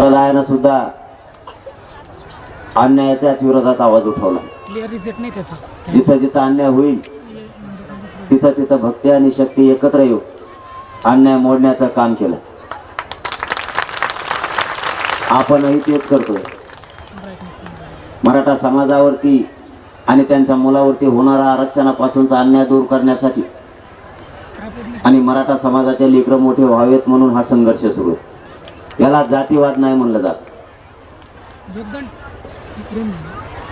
प्रदायानं सुद्धा अन्यायाच्याच विरोधात आवाज उठवला. जिथं जिथं अन्याय होईल तिथं तिथं भक्ती आणि शक्ती एकत्र येऊ अन्याय मोडण्याचं काम केलं. आपणही तेच करतोय. मराठा समाजावरती आणि त्यांच्या मुलावरती होणारा आरक्षणापासूनचा अन्याय दूर करण्यासाठी आणि मराठा समाजाचे लेकरं मोठे व्हावेत म्हणून हा संघर्ष सुरू आहे. याला जातीवाद नाही म्हणलं जात.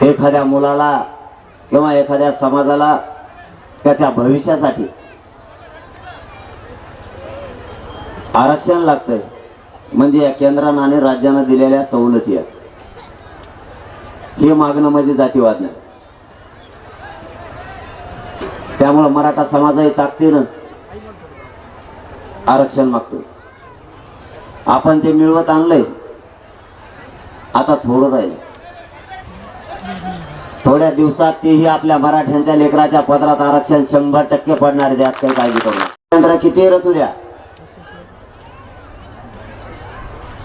एखाद्या मुलाला किंवा एखाद्या समाजाला त्याच्या भविष्यासाठी आरक्षण लागतंय. म्हणजे या केंद्रानं आणि राज्यानं दिलेल्या सवलती आहेत. हे मागणं म्हणजे जातीवाद नाही. त्यामुळं मराठा समाजही ताकदीनं आरक्षण मागतो आपण ते मिळवत आणलंय. आता थोडं राहील. थोड्या दिवसात तेही आपल्या मराठ्यांच्या लेकराच्या पदरात आरक्षण शंभर टक्के पडणार द्या काही काळजी करू किती रचू द्या?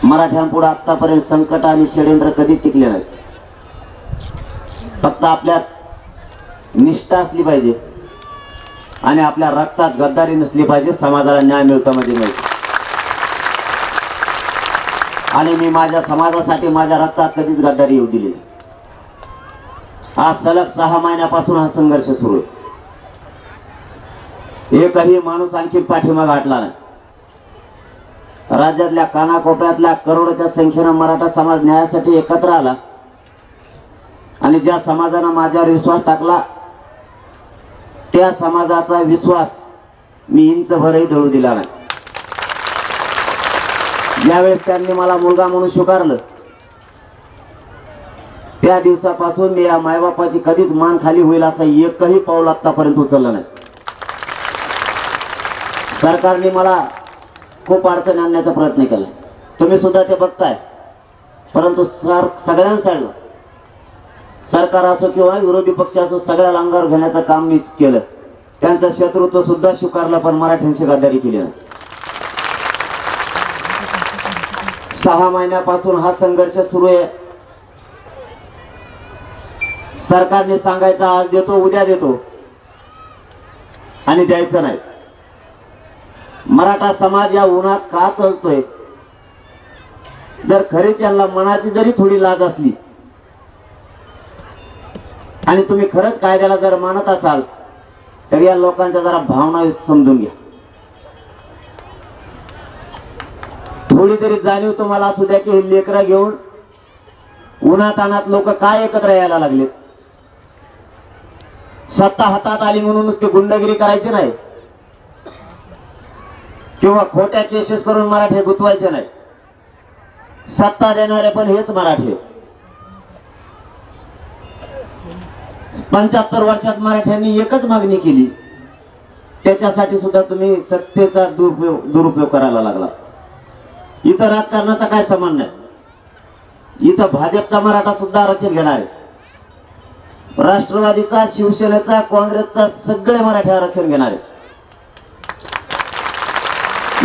मराठ्यांपुढे आतापर्यंत संकट आणि षडेंद्र कधी टिकले नाही फक्त आपल्यात निष्ठा असली पाहिजे. आणि आपल्या रक्तात गद्दारी नसली पाहिजे समाजाला न्याय मिळतो म्हणजे मिळतो आणि मी माझ्या समाजासाठी माझ्या रक्तात कधीच गद्दारी येऊ दिली नाही. आज सलग सहा महिन्यापासून हा संघर्ष सुरू आहे. एकही माणूस आणखी पाठिंबा गाठला नाही. राज्यातल्या कानाकोपऱ्यातल्या करोडोच्या संख्येनं मराठा समाज न्यायासाठी एकत्र आला आणि ज्या समाजानं माझ्यावर विश्वास टाकला त्या समाजाचा विश्वास मी इंचभरही ढळू दिला नाही. ज्यावेळेस त्यांनी मला मुलगा म्हणून स्वीकारलं. त्या दिवसापासून मी या मायबापाची कधीच मान खाली होईल असं एकही पाऊल आत्तापर्यंत उचललं नाही. सरकारने मला खूप अडचण आणण्याचा प्रयत्न केला. तुम्ही सुद्धा ते बघताय. परंतु सर सगळ्यांसाठी सरकार असो किंवा विरोधी पक्ष असो सगळ्या अंगावर घेण्याचं काम मी केलं. त्यांचं शत्रुत्व सुद्धा स्वीकारलं पण मराठ्यांशी गद्दारी केली नाही. सहा महिन्यापासून हा संघर्ष सुरू आहे. सरकारने सांगायचं आज देतो उद्या देतो. आणि द्यायचं नाही. मराठा समाज या उन्हात का तळतोय जर खरी यांना मनाची जरी थोडी लाज असली आणि तुम्ही खरंच कायद्याला जर मानत असाल तर या लोकांच्या जरा भावना समजून घ्या. थोडी जाणीव तुम्हाला असू द्या की हे लेकरं घेऊन उन्हातानात लोक काय एकत्र यायला लागलेत? सत्ता हातात आली म्हणूनच ते गुंडगिरी करायची नाही. किंवा खोट्या केसेस करून मराठे गुंतवायचे नाही. सत्ता देणारे पण हेच मराठे. पंच्याहत्तर वर्षात मराठ्यांनी एकच मागणी केली. त्याच्यासाठी सुद्धा तुम्ही सत्तेचा दुरुपयोग दुरुपयोग करायला लागला. इथं राजकारणाचा काय समान नाही इथं भाजपचा मराठा सुद्धा आरक्षण घेणार आहे. राष्ट्रवादीचा शिवसेनेचा काँग्रेसचा सगळे मराठी आरक्षण घेणार आहे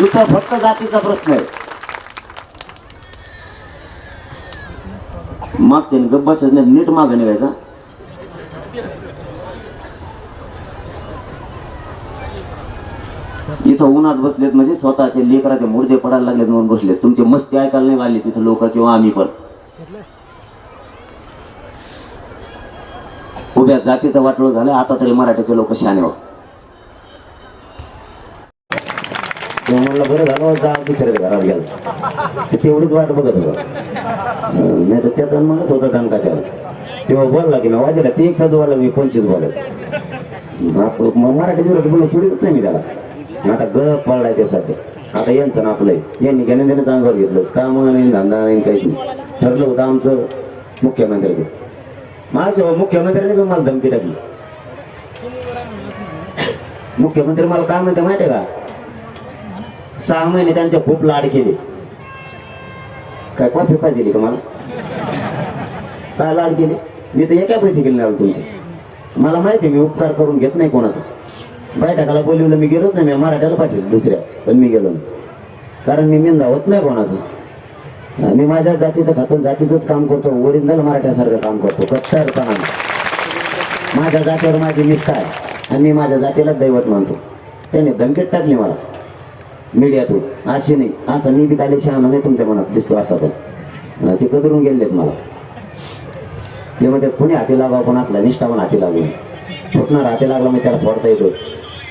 इथं फक्त जातीचा प्रश्न आहे. मागचे गब्बा नीट मागे निघायचा. इथं उन्हात बसलेत म्हणजे स्वतःचे लेकराचे मुर्दे पडायला लागलेत म्हणून बसलेत. तुमची मस्ती ऐकायला नाही आली तिथं लोक किंवा आम्ही पण. उभ्या जातीचं वाटोळ झालं आता तरी मराठीचे लोक शाने हो म्हणलं बरं झालं जा दुसऱ्या घरात गेला. ते तेवढीच वाट बघत होतं. नाही तर त्याचा मगच होता दणकाच्यावर तेव्हा बोलला की ना वाजेला ते एक साधू वाला मी पंचवीस बोलायचं मराठी बोलून सोडितच नाही मी त्याला. आता ग पडलाय ते सध्या. आता यांचं ना आपलं यांनी घेणं देणं चांगलं घेतलं. काम नाही धंदा नाही काहीच नाही. ठरलं होतं आमचं मुख्यमंत्र्याचं. माझ्या मुख्यमंत्र्याने पण मला धमकी टाकली. मुख्यमंत्री मला काय म्हणते माहिती का? सहा महिने त्यांच्या खूप लाड केले. काय कॉफी पाहिजे दिली का मला? काय लाड केले? मी तर एका बैठकीला आलो तुमची. मला माहिती मी उपकार करून घेत नाही कोणाचा. बैठकाला बोलवलं मी गेलोच नाही. मी मराठ्याला पाठवलं दुसऱ्या. पण मी गेलो कारण मी मेंदा होत नाही कोणाचं. मी माझ्या जातीचं खातून जातीचंच काम करतो. ओरिजिनल मराठ्यासारखं काम करतो. कट्टरपणा माझ्या जातीवर माझी निष्ठा आहे. आणि मी माझ्या जातीला दैवत मानतो. त्याने धमकेत टाकली मला. मीडियातून. अशी नाही. असं मी बी काही शहाणा नाही तुमच्या मनात. दिसतो असा पण. ते कदरून गेलेत मला. ते म्हणतात कोणी हाती लागा कोण असला? निष्ठा पण हाती लागू फुटणार हाती लागला मग त्याला फोडता येतो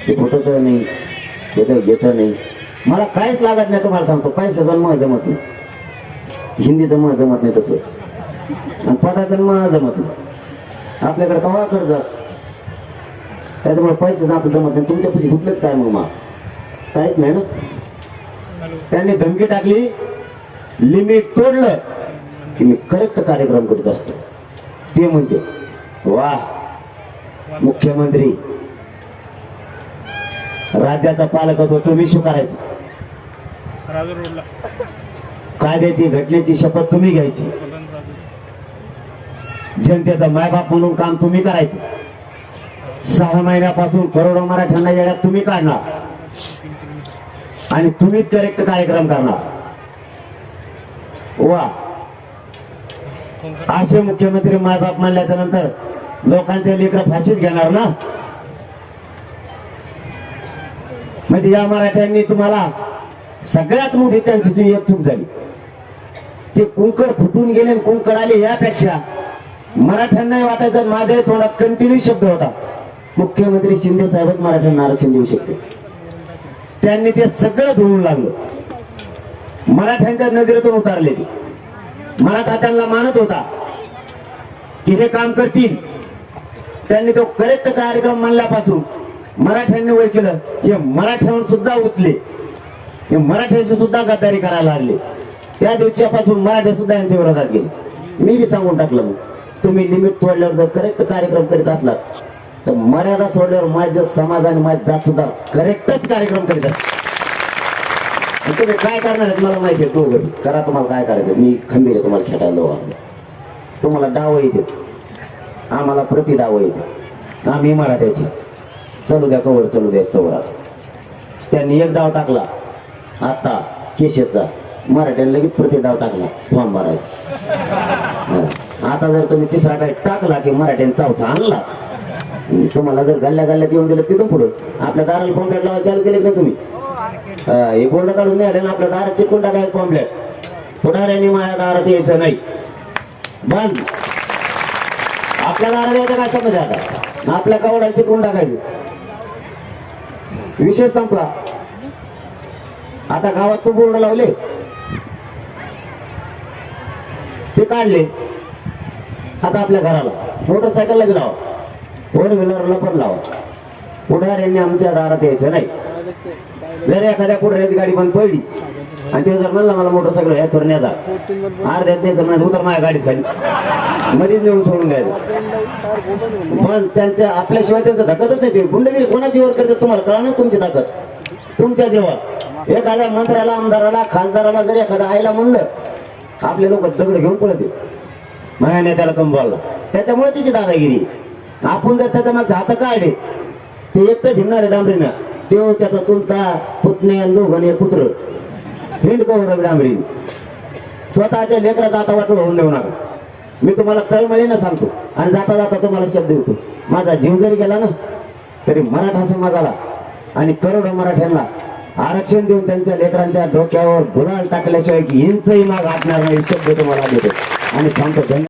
ते फुटत नाही. येतं घेतं नाही. मला काहीच लागत नाही तुम्हाला सांगतो. पैशाचं मग जमत नाही. हिंदीचं मग जमत नाही तसं. आणि पदाचं मग जमत नाही. आपल्याकडे कवा कर्ज असतो? त्याच्यामुळे पैसे आपलं जमत नाही. तुमच्या पैसे काय मग मा काहीच नाही ना? त्यांनी धमकी टाकली. लिमिट तोडलं. की मी करेक्ट कार्यक्रम करत असतो. ते म्हणते वा मुख्यमंत्री राज्याचा पालकत्व तुम्ही स्वीकारायचं कायद्याची घटनेची शपथ तुम्ही घ्यायची. जनतेचा मायबाप म्हणून काम तुम्ही करायचं. सहा महिन्यापासून करोडो मराठ्यांना येण्यात तुम्ही काढणार. आणि तुम्हीच करेक्ट कार्यक्रम करणार. वा. असे मुख्यमंत्री मायबाप म्हणल्याच्या नंतर लोकांचे लेकर फाशीच घेणार ना? म्हणजे या मराठ्यांनी तुम्हाला सगळ्यात मोठी त्यांची एक चूक झाली. ते कुंकड फुटून गेले आणि कुंकड आले यापेक्षा मराठ्यांनाही वाटायचं माझ्या तोंडात कंटिन्यू शब्द होता. मुख्यमंत्री शिंदे साहेबच मराठ्यांना आरक्षण देऊ शकते. त्यांनी ते सगळं धुवून लागलं मराठ्यांच्या नजरेतून उतारले ते. मराठा त्यांना मानत होता की हे काम करतील. त्यांनी तो करेक्ट कार्यक्रम मानल्यापासून मराठ्यांनी वय केलं हे मराठ्यावर सुद्धा उतले हे मराठ्यांशी सुद्धा गद्दारी करायला लागले. त्या दिवसापासून मराठे सुद्धा यांच्या विरोधात गेले. मी बी सांगून टाकलं मग. तुम्ही लिमिट तोडल्यावर जर करेक्ट कार्यक्रम करीत असलात तर मर्यादा सोडल्यावर माझं समाज आणि माझी जात सुद्धा करेक्टच कार्यक्रम करीत असतात तुम्ही काय करणार आहेत मला माहिती आहे तो घरी करा तुम्हाला काय करायचं मी खंबीर आहे तुम्हाला खेळायला तुम्हाला डाव येते आम्हाला प्रति डाव येते. आम्ही मराठ्याची. चलू द्या कवर चलू द्या कवर त्यांनी एक डाव टाकला. आता केशेचा. मराठ्याने लगेच प्रति डाव टाकला. फॉर्म भरायचा. आता जर तुम्ही तिसरा काय टाकला की मराठ्याने चौथा आणला तुम्हाला जर गल्ल्या गल्ल्यात येऊन दिलं तिथून पुढं. आपल्या दाराला पॉम्पलेट लावा चालू केले ना तुम्ही? हे बोर्ड काढून द्यायला ना आपल्या दारात चिकून टाकायचं पॉम्पलेट पुढाऱ्यांनी माझ्या दारात यायचं नाही. बंद. आपल्या दारात यायचं काय समज आता? आपल्या कवडाला चिटकून टाकायचं. विषय संपला. आता गावात तू बोर्ड लावले. ते काढले. आता आपल्या घराला. मोटरसायकलला बी लावा. फोर व्हीलरला पण लावा. पुढाऱ्यांनी आमच्या दारात यायचं नाही. जर एखाद्या पुढाऱ्याची गाडी बंद पडली आणि ते जर म्हणला मला मोटरसायकल या तुरण्याचा न्याचा अर्ध्यात नाही तर माझं उतर माझ्या गाडीत खाली. मध्येच नेऊन सोडून घ्यायचं. पण त्यांच्या आपल्याशिवाय त्यांचं धकतच नाही ते. गुंडगिरी कोणाची वर करतात तुम्हाला कळा ना तुमची ताकद? तुमच्या जेव्हा. एखाद्या मंत्र्याला आमदाराला खासदाराला जर एखादा आईला म्हणलं आपले लोक दगड घेऊन पळते माझ्या नेत्याला कंबावला त्याच्यामुळे त्याची दादागिरी. आपण जर त्याच्या मागचे हात काढले ते एकटंच हिंडणारे आहे डांबरीनं. तो त्याचा चुलता पुतणे आणि दोघं पुत्र. हिंड गौरव डांबरी स्वतःच्या लेकरात आता वाटोळ होऊन देऊ नका. मी तुम्हाला तळमळीनं सांगतो आणि जाता जाता तुम्हाला शब्द देतो. माझा जीव जरी गेला ना तरी मराठा समाजाला आणि करोडो मराठ्यांना आरक्षण देऊन त्यांच्या लेकरांच्या डोक्यावर गुराळ टाकल्याशिवाय की इंचही माग आटणार नाही शब्द तुम्हाला देतो. आणि थांबतो.